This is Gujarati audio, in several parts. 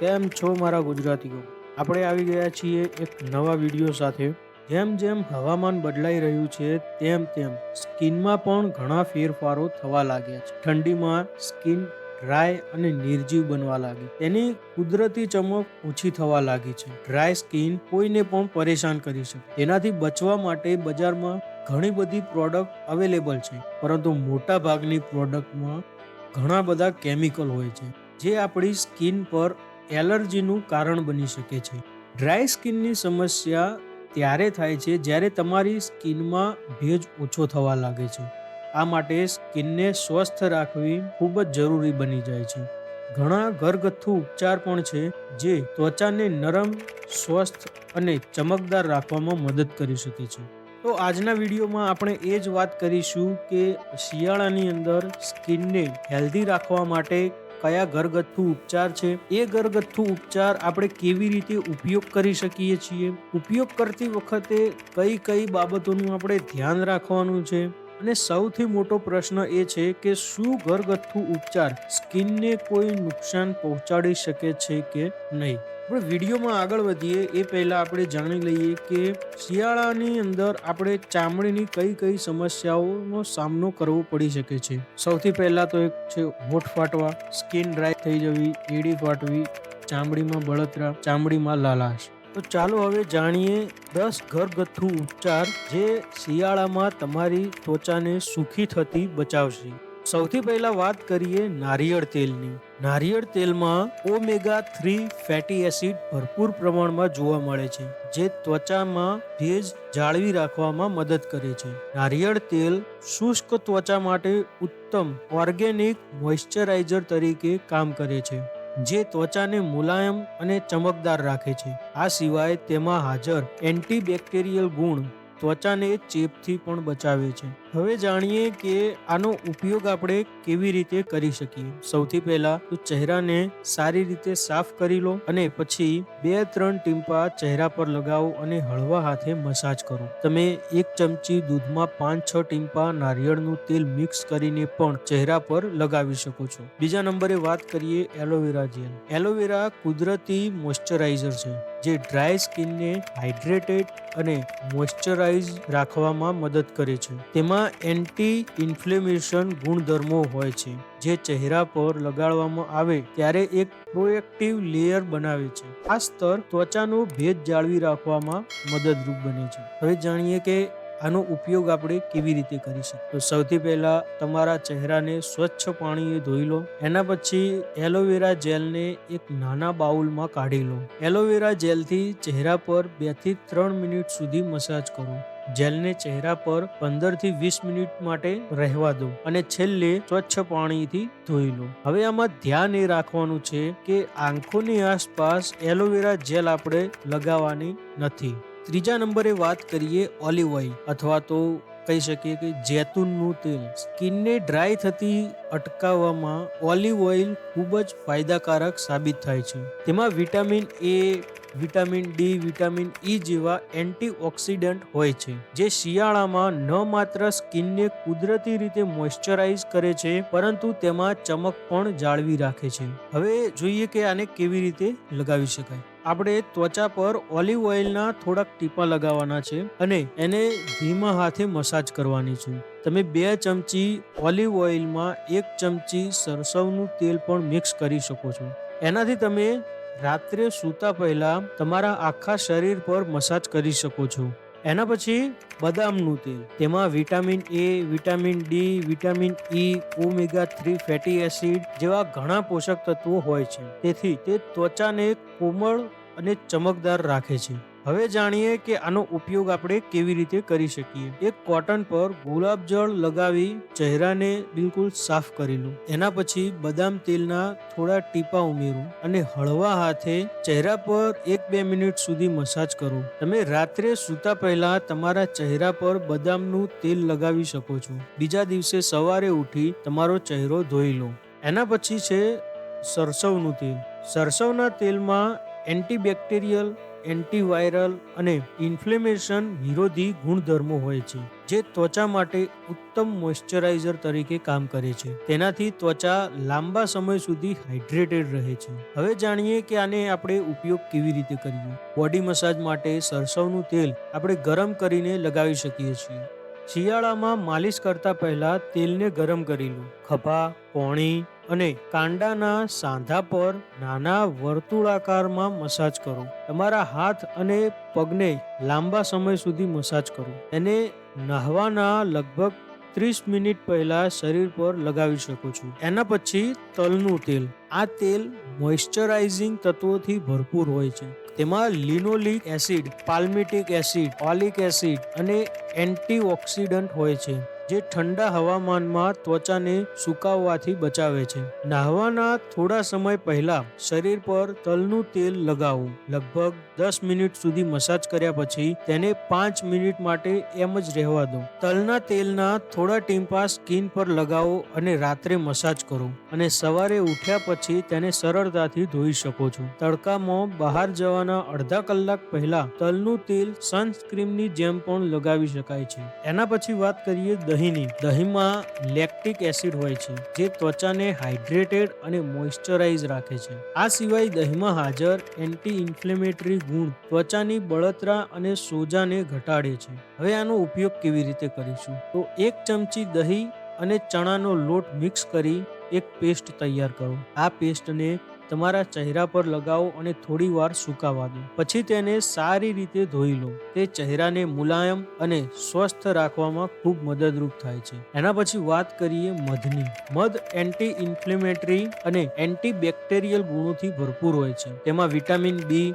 કેમ છો મારા ગુજરાતીઓ? આપણે આવી ગયા છીએ એક નવા વીડિયો સાથે. જેમ જેમ હવામાન બદલાઈ રહ્યું છે, તેમ તેમ સ્કિનમાં પણ ઘણા ફેરફારો થવા લાગ્યા છે. ઠંડીમાં સ્કિન ડ્રાય અને નિર્જીવ બનવા લાગી. તેની કુદરતી ચમક ઓછી થવા લાગી છે. ડ્રાય સ્કિન કોઈને પણ પરેશાન કરી શકે. તેનાથી બચવા માટે બજારમાં ઘણી બધી પ્રોડક્ટ અવેલેબલ છે. પરંતુ મોટા ભાગની પ્રોડક્ટમાં ઘણા બધા કેમિકલ હોય છે. જે આપણી સ્કિન પર એલર્જીનું કારણ બની શકે છે. ડ્રાય સ્કિનની સમસ્યા ત્યારે થાય છે જ્યારે તમારી સ્કિનમાં ભેજ ઓછો થવા લાગે છે. આ માટે સ્કિનને સ્વસ્થ રાખવી ખૂબ જ જરૂરી બની જાય છે. ઘણા ઘરગથ્થુ ઉપચાર પણ છે જે ત્વચાને નરમ, સ્વસ્થ અને ચમકદાર રાખવામાં મદદ કરી શકે છે. તો આજના વિડીયોમાં આપણે એ જ વાત કરીશું કે શિયાળાની અંદર સ્કિનને હેલ્ધી રાખવા માટે કયા ઘરગથ્થુ ઉપચાર છે? એ ઘરગથ્થુ ઉપચાર આપણે કેવી રીતે ઉપયોગ કરી શકીએ છીએ? ઉપયોગ કરતી વખતે કઈ કઈ બાબતોનું આપણે ધ્યાન રાખવાનું છે? અને સૌથી મોટો પ્રશ્ન એ છે કે શું ઘરગથ્થુ ઉપચાર સ્કિનને કોઈ નુકસાન પહોંચાડી શકે છે કે નહીં? આપણે વિડીયોમાં આગળ વધીએ, એ પહેલાં આપણે જાણી લઈએ કે શિયાળાની અંદર આપણે ચામડીની કઈ કઈ સમસ્યાઓનો સામનો કરવો પડી શકે છે. સૌથી પહેલાં તો એક છે હોઠ ફાટવા, સ્કિન ડ્રાય થઈ જવી, એડી ફાટવી, ચામડીમાં બળતરા, ચામડીમાં લાલાશ. તો ચાલો હવે જાણીએ દસ ઘરગથ્થુ ઉપચાર જે શિયાળામાં તમારી ત્વચાને સુખી થતી બચાવશે. સૌથી પહેલાં વાત કરીએ નારિયેળ તેલની. નારિયેળ તેલમાં ઓમેગા થ્રી ફેટી એસિડ ભરપૂર પ્રમાણમાં જોવા મળે છે, જે ત્વચામાં ભેજ જાળવી રાખવામાં મદદ કરે છે. નારિયેળ તેલ શુષ્ક ત્વચા માટે ઉત્તમ ઓર્ગેનિક મોઇશ્ચરાઇઝર તરીકે કામ કરે છે, જે ત્વચાને મુલાયમ અને ચમકદાર રાખે છે. આ સિવાય તેમાં હાજર એન્ટીબેક્ટેરિયલ ગુણ ત્વચાને ચેપથી પણ બચાવે છે. હવે જાણીએ કે આનો ઉપયોગ આપણે કેવી રીતે કરી શકીએ. સૌથી પહેલા તો ચહેરાને સારી રીતે સાફ કરી લો અને પછી બે ત્રણ ટીમ્પા ચહેરા પર લગાવો અને હળવા હાથે મસાજ કરો. તમે એક ચમચી દૂધમાં પાંચ છ ટીમ્પા નારિયેળનું તેલ મિક્સ કરીને પણ ચહેરા પર લગાવી શકો છો. બીજા નંબરે વાત કરીએ aloe vera gel. Aloe vera કુદરતી મોઇશ્ચરાઇઝર છે, જે ડ્રાય સ્કિનને હાઇડ્રેટેડ અને મોઇસ્ચરાઇઝ રાખવામાં મદદ કરે છે. તેમાં એન્ટી ઇન્ફ્લેમેશન ગુણધર્મો હોય છે, જે ચહેરા પર લગાડવામાં આવે ત્યારે એક પ્રોએક્ટિવ લેયર બનાવે છે. આ સ્તર ત્વચાનો ભેદ જાળવી રાખવામાં મદદરૂપ બને છે. હવે જાણીએ કે આનો ઉપયોગ આપણે કેવી રીતે કરી શકીએ. તો સૌથી પહેલા તમારા ચહેરાને સ્વચ્છ પાણીએ ધોઈ લો. એના પછી એલોવેરા જેલને એક નાના બાઉલમાં કાઢી લો. એલોવેરા જેલથી ચહેરા પર બેથી ત્રણ મિનિટ સુધી મસાજ કરો. જેલને ચહેરા પર પંદરથી વીસ મિનિટ માટે રહેવા દો અને છેલ્લે સ્વચ્છ પાણીથી ધોઈ લો. હવે આમાં ધ્યાન એ રાખવાનું છે કે આંખોની આસપાસ એલોવેરા જેલ આપણે લગાવવાની નથી. ત્રીજા નંબરે વાત કરીએ ઓલિવ ઓઇલ અથવા તો કહી શકીએ કે જૈતુનનું તેલ. સ્કિનને ડ્રાય થતી અટકાવવામાં ઓલિવ ઓઇલ ખૂબ જ ફાયદાકારક સાબિત થાય છે. તેમાં vitamin A vitamin D vitamin E જેવા એન્ટીઓક્સિડન્ટ હોય છે, જે શિયાળામાં ન માત્ર સ્કિનને કુદરતી રીતે મોઇશ્ચરાઇઝ કરે છે, પરંતુ તેમાં ચમક પણ જાળવી રાખે છે. હવે જોઈએ કે આને કેવી રીતે લગાવી શકાય. આપણે ત્વચા પર ઓલિવ ઓઇલના થોડાક ટીપા લગાવવાના છે અને એને ધીમા હાથે મસાજ કરવાની છે. તમે બે ચમચી ઓલિવ ઓઇલમાં એક ચમચી સરસવનું તેલ પણ મિક્સ કરી શકો છો. એનાથી તમે રાત્રે સૂતા પહેલા તમારા આખા શરીર પર મસાજ કરી શકો છો. એના પછી બદામનું તેલ. તેમાં vitamin A vitamin D vitamin E omega three fatty acid જેવા ઘણા પોષક તત્વો હોય છે. તેથી તે ત્વચાને કોમળ અને ચમકદાર રાખે છે. હવે જાણીએ કે આનો ઉપયોગ આપણે કેવી રીતે કરી શકીએ. એક કોટન પર ગુલાબ જળ લગાવી ચહેરાને બિલકુલ સાફ કરી લો એના પછી બદામ તેલના થોડા ટીપા ઉમેરો અને હળવા હાથે ચહેરા પર એક બે મિનિટ સુધી મસાજ કરો. તમે રાત્રે સૂતા પહેલા તમારા ચહેરા પર બદામનું તેલ લગાવી શકો છો. બીજા દિવસે સવારે ઉઠી તમારો ચહેરો ધોઈ લો. એના પછી છે સરસવનું તેલ. સરસવના તેલમાં એન્ટીબેક્ટેરિયલ એન્ટીવાયરલ અને ઇન્ફ્લેમેશન વિરોધી ગુણધર્મો હોય છે, જે ત્વચા માટે ઉત્તમ મોઇશ્ચરાઇઝર તરીકે કામ કરે છે. તેનાથી ત્વચા લાંબા સમય સુધી હાઇડ્રેટેડ રહે છે. હવે જાણીએ કે આને આપણે ઉપયોગ કેવી રીતે કરીએ. બોડી મસાજ માટે સરસવનું તેલ આપણે ગરમ કરીને લગાવી શકીએ છીએ. શિયાળામાં માલિશ કરતા પહેલા તેલને ગરમ કરી લો. ખભા, પોણી અને કાંડાના સાંધા પર નાના વર્તુળાકારમાં મસાજ કરો. તમારા હાથ અને પગને લાંબા સમય સુધી મસાજ કરો. એને નહાવાના લગભગ ત્રીસ મિનિટ પહેલા શરીર પર લગાવી શકો છો. એના પછી તલનું તેલ. આ તેલ મોઇશ્ચરાઇઝિંગ તત્વોથી ભરપૂર હોય છે. તેમાં linoleic acid, palmitic acid oleic acid અને એન્ટીઓક્સિડન્ટ હોય છે. જે ઠંડા હવામાનમાં ત્વચાને સુકાવવાથી બચાવે છે. નાહવાના થોડા સમય પહેલા શરીર પર તલનું તેલ લગાવવું લગભગ દસ મિનિટ સુધી મસાજ કર્યા પછી તેને પાંચ મિનિટ માટે એમ જ રહેવા દો. તલના તેલના થોડા ટીમ્પા સ્કિન પર લગાવો અને રાત્રે મસાજ કરો અને સવારે ઉઠ્યા પછી તેને સરળતાથી ધોઈ શકો છો. તડકામાં બહાર જવાના અડધા કલાક પહેલા તલનું તેલ સનસ્ક્રીમની જેમ પણ લગાવી શકાય છે. એના પછી વાત કરીએ દહીંની. દહીંમાં લેક્ટિક એસિડ હોય છે, જે ત્વચાને હાઇડ્રેટેડ અને મોઇશ્ચરાઇઝ રાખે છે. આ સિવાય દહીંમાં હાજર એન્ટી ઇન્ફ્લેમેટરી ગુણ ત્વચાની બળતરા અને સોજાને ઘટાડે છે. હવે આનો ઉપયોગ કેવી રીતે કરીશું? તો એક ચમચી દહીં અને ચણાનો લોટ મિક્સ કરી એક પેસ્ટ તૈયાર કરો. આ પેસ્ટને તમારા ચહેરા પર લગાવો અને થોડી વાર સુકાવા દો પછી તેને સારી રીતે ધોઈ લો. તે ચહેરાને મુલાયમ અને સ્વસ્થ રાખવામાં ખૂબ મદદરૂપ થાય છે. એના પછી વાત કરીએ મધની. મધ એન્ટી ઇન્ફ્લેમેટરી અને એન્ટીબેક્ટેરિયલ ગુણોથી ભરપૂર હોય છે. તેમાં વિટામિન બી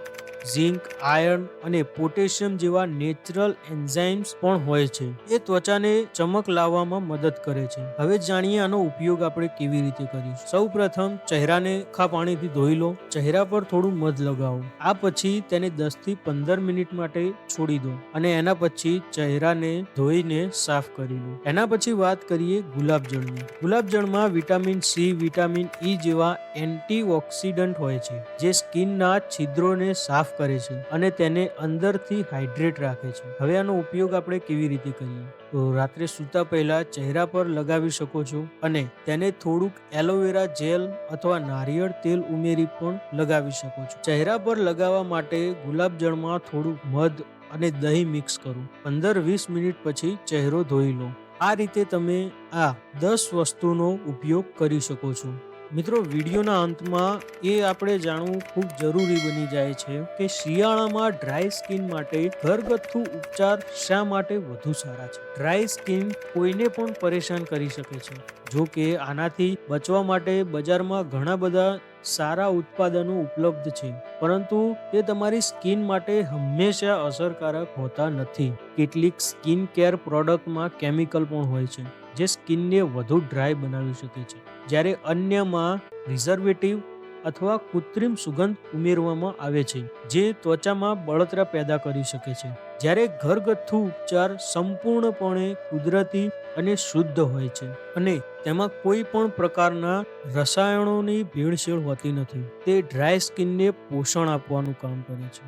ઝિંક, આયર્ન અને પોટેશિયમ જેવા નેચરલ એન્ઝાઇમ્સ પણ હોય છે. એ ત્વચાને ચમક લાવવામાં મદદ કરે છે. હવે જાણીએ આનો ઉપયોગ આપણે કેવી રીતે કરીશું. સૌ પ્રથમ ચહેરાને ખા પાણીથી ધોઈ લો. ચહેરા પર થોડું મધ લગાવો. આ પછી તેને દસથી પંદર મિનિટ માટે છોડી દો અને એના પછી ચહેરાને ધોઈને સાફ કરી લો. એના પછી વાત કરીએ ગુલાબજળની. ગુલાબજળમાં વિટામિન સી, વિટામિન ઈ જેવા એન્ટીઓક્સિડન્ટ હોય છે, જે સ્કિનના છિદ્રોને સાફ કરે છે અને તેને અંદરથી હાઇડ્રેટ રાખે છે. હવે આનો ઉપયોગ આપણે કેવી રીતે કરીએ? તો રાત્રે સૂતા પહેલા ચહેરા પર લગાવી શકો છો અને તેને થોડુંક એલોવેરા જેલ અથવા નારિયેળ તેલ ઉમેરી પણ લગાવી શકો છો. ચહેરા પર લગાવવા માટે ગુલાબજળમાં થોડુંક મધ અને દહીં મિક્સ કરો. પંદર વીસ મિનિટ પછી ચહેરો ધોઈ લો. આ રીતે તમે આ દસ વસ્તુનો ઉપયોગ કરી શકો છો. મિત્રો, વિડીયોના અંતમાં એ આપણે જાણવું ખૂબ જરૂરી બની જાય છે કે શિયાળામાં ડ્રાય સ્કિન માટે ઘરગથ્થુ ઉપચાર શા માટે વધુ સારા છે? ડ્રાય સ્કિન કોઈને પણ પરેશાન કરી શકે છે. જો કે આનાથી બચવા માટે બજારમાં ઘણા બધા સારા ઉત્પાદનો ઉપલબ્ધ છે. પરંતુ તે તમારી સ્કિન માટે હંમેશા અસરકારક હોતા નથી. કેટલીક સ્કિન કેર પ્રોડક્ટમાં કેમિકલ પણ હોય છે. જે સ્કિનને વધુ ડ્રાય બનાવી શકે છે. જ્યારે અન્યમાં રિઝર્વેટિવ અથવા કૃત્રિમ સુગંધ ઉમેરવામાં આવે છે, જે ત્વચામાં બળતરા પેદા કરી શકે છે. જ્યારે ઘરગથ્થુ ઉપચાર સંપૂર્ણપણે કુદરતી અને શુદ્ધ હોય છે અને તેમાં કોઈ પણ પ્રકારના રસાયણોની ભેળસેળ હોતી નથી, તે ડ્રાય સ્કિનને પોષણ આપવાનું કામ કરે છે.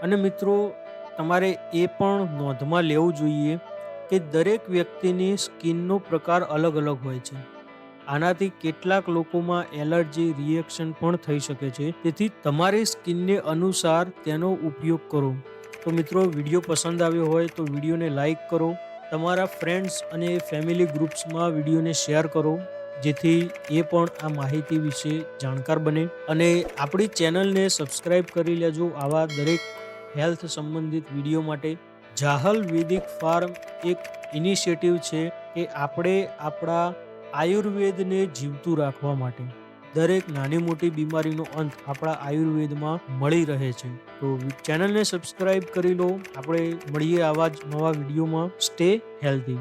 અને મિત્રો, તમારે એ પણ નોંધમાં લેવું જોઈએ કે દરેક વ્યક્તિની સ્કિનનો પ્રકાર અલગ અલગ હોય છે. આનાથી કેટલાક લોકોમાં એલર્જી, રિએક્શન પણ થઈ શકે છે. તેથી તમારી સ્કિનને અનુસાર તેનો ઉપયોગ કરો. તો મિત્રો, વીડિયો પસંદ આવ્યો હોય તો વિડીયોને લાઈક કરો. તમારા ફ્રેન્ડ્સ અને ફેમિલી ગ્રુપ્સમાં વિડીયોને શેર કરો. જેથી એ પણ આ માહિતી વિશે જાણકાર બને. અને આપણી ચેનલને સબસ્ક્રાઈબ કરી લેજો આવા દરેક હેલ્થ સંબંધિત વીડિયો માટે. જાહલ વેદિક ફાર્મ એક ઇનિશિયેટિવ છે કે આપણે આપણા આયુર્વેદને જીવતું રાખવા માટે દરેક નાની મોટી બીમારીનો અંત આપણા આયુર્વેદમાં મળી રહે છે. તો ચેનલને સબસ્ક્રાઈબ કરી લો. આપણે મળીએ આવા જ નવા વિડીયોમાં. Stay healthy.